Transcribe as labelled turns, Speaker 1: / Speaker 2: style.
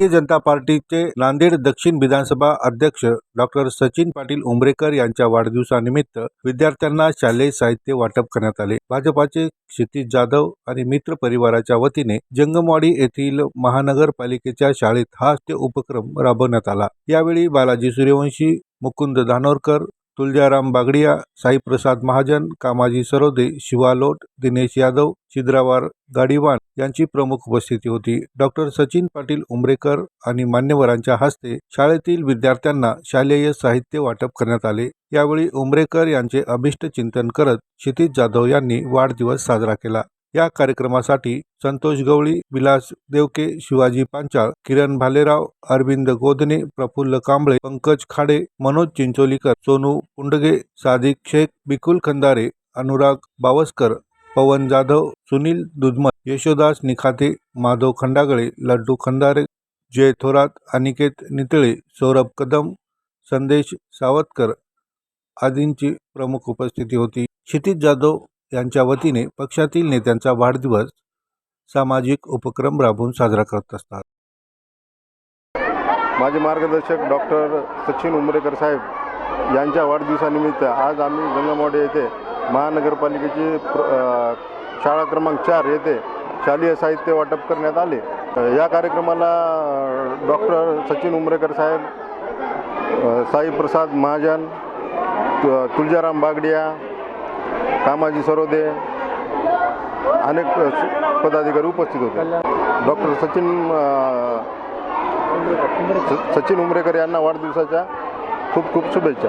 Speaker 1: भारतीय जनता पार्टीचे नांदेड दक्षिण विधानसभा अध्यक्ष डॉक्टर सचिन पाटील उमरेकर यांच्या वाढदिवसानिमित्त विद्यार्थ्यांना शालेय साहित्य वाटप करण्यात आले. भाजपाचे क्षितिज जाधव आणि मित्र परिवाराच्या वतीने जंगमवाडी येथील महानगरपालिकेच्या शाळेत हा ते उपक्रम राबवण्यात आला. यावेळी बालाजी सूर्यवंशी मुकुंद धानोरकर तुलजाराम बागडिया साईप्रसाद महाजन कामाजी सरोदे शिवा लोट दिनेश यादव छिद्रावार गाडीवान यांची प्रमुख उपस्थिती होती. डॉक्टर सचिन पाटील उमरेकर आणि मान्यवरांच्या हस्ते शाळेतील विद्यार्थ्यांना शालेय साहित्य वाटप करण्यात आले. यावेळी उमरेकर यांचे अभिष्ट चिंतन करत क्षितिज जाधव यांनी वाढदिवस साजरा केला. या कार्यक्रमासाठी संतोष गवळी विलास देवके शिवाजी पांचाळ किरण भालेराव अरविंद गोदने प्रफुल्ल कांबळे पंकज खाडे मनोज चिंचोलीकर सोनू पुंडगे सादिक शेख बिकुल खंदारे अनुराग बावस्कर पवन जाधव सुनील दुधमत यशोदास निखाते माधव खंडागळे लड्डू खंदारे जय थोरात अनिकेत नितळे सौरभ कदम संदेश सावतकर आदींची प्रमुख उपस्थिती होती. क्षितिज जाधव यांच्या वतीने पक्षातील नेत्यांचा वाढदिवस सामाजिक उपक्रम राबवून साजरा करत असतात.
Speaker 2: माझे मार्गदर्शक डॉक्टर सचिन उमरेकर साहेब यांच्या वाढदिवसानिमित्त आज आम्ही गंगामोडे येथे महानगरपालिकेची प्र शाळा क्रमांक चार येथे शालेय साहित्य वाटप करण्यात आले. या कार्यक्रमाला डॉक्टर सचिन उमरेकर साहेब साईप्रसाद महाजन तुळजाराम तुलजाराम बागडिया कामाजी सरोदे अनेक पदाधिकारी उपस्थित होते. डॉक्टर सचिन सचिन उमरेकर यांना वाढदिवसाच्या खूप खूप शुभेच्छा.